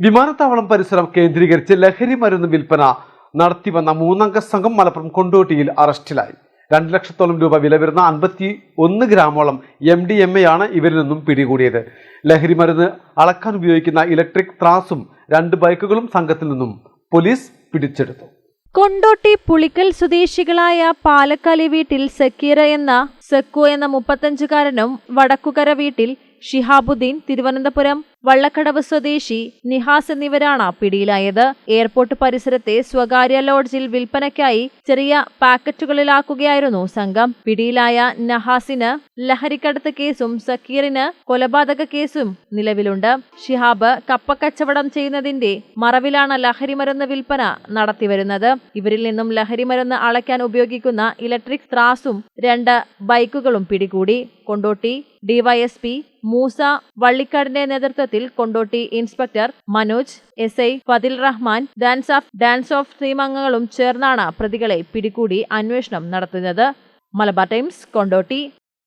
വിമാനത്താവളം പരിസരം കേന്ദ്രീകരിച്ച് ലഹരി മരുന്ന് വിൽപ്പന നടത്തിവന്ന മൂന്നംഗ സംഘം മലപ്പുറം കൊണ്ടോട്ടിയിൽ അറസ്റ്റിലായി. രണ്ട് ലക്ഷത്തോളം രൂപ വില വരുന്ന അൻപത്തി ഒന്ന് ഗ്രാമോളം എം ഡി എം എ ആണ് ഇവരിൽ നിന്നും പിടികൂടിയത്. ലഹരി മരുന്ന് അളക്കാൻ ഉപയോഗിക്കുന്ന ഇലക്ട്രിക് ത്രാസും രണ്ട് ബൈക്കുകളും സംഘത്തിൽ നിന്നും പോലീസ് പിടിച്ചെടുത്തു. കൊണ്ടോട്ടി പുളിക്കൽ സ്വദേശികളായ പാലക്കാലി വീട്ടിൽ സക്കീറ എന്ന സെക്കു എന്ന മുപ്പത്തഞ്ചുകാരനും വടക്കുകര വീട്ടിൽ ഷിഹാബുദ്ദീൻ തിരുവനന്തപുരം വള്ളക്കടവ് സ്വദേശി നിഹാസ് എന്നിവരാണ് പിടിയിലായത്. എയർപോർട്ട് പരിസരത്തെ സ്വകാര്യ ലോഡ്ജിൽ വിൽപ്പനയ്ക്കായി ചെറിയ പാക്കറ്റുകളിലാക്കുകയായിരുന്നു സംഘം. പിടിയിലായ നഹാസിന് ലഹരിക്കടത്ത് കേസും സക്കീറിന് കൊലപാതക കേസും നിലവിലുണ്ട്. ഷിഹാബ് കപ്പക്കച്ചവടം ചെയ്യുന്നതിന്റെ മറവിലാണ് ലഹരിമരുന്ന് വിൽപ്പന നടത്തിവരുന്നത്. ഇവരിൽ നിന്നും ലഹരിമരുന്ന് അളയ്ക്കാൻ ഉപയോഗിക്കുന്ന ഇലക്ട്രിക് ത്രാസും രണ്ട് ബൈക്കുകളും പിടികൂടി. കൊണ്ടോട്ടി ഡിവൈഎസ്പി മൂസ വള്ളിക്കാടിന്റെ നേതൃത്വത്തിൽ Kondotty inspector Manoj S I Fathil Rahman DANSAF DANSAF ടീമംഗങ്ങളും ചേർന്നാണ് പ്രതികളെ പിടികൂടി അന്വേഷണം നടത്തുന്നത്. മലബാർ ടൈംസ് കൊണ്ടോട്ടി.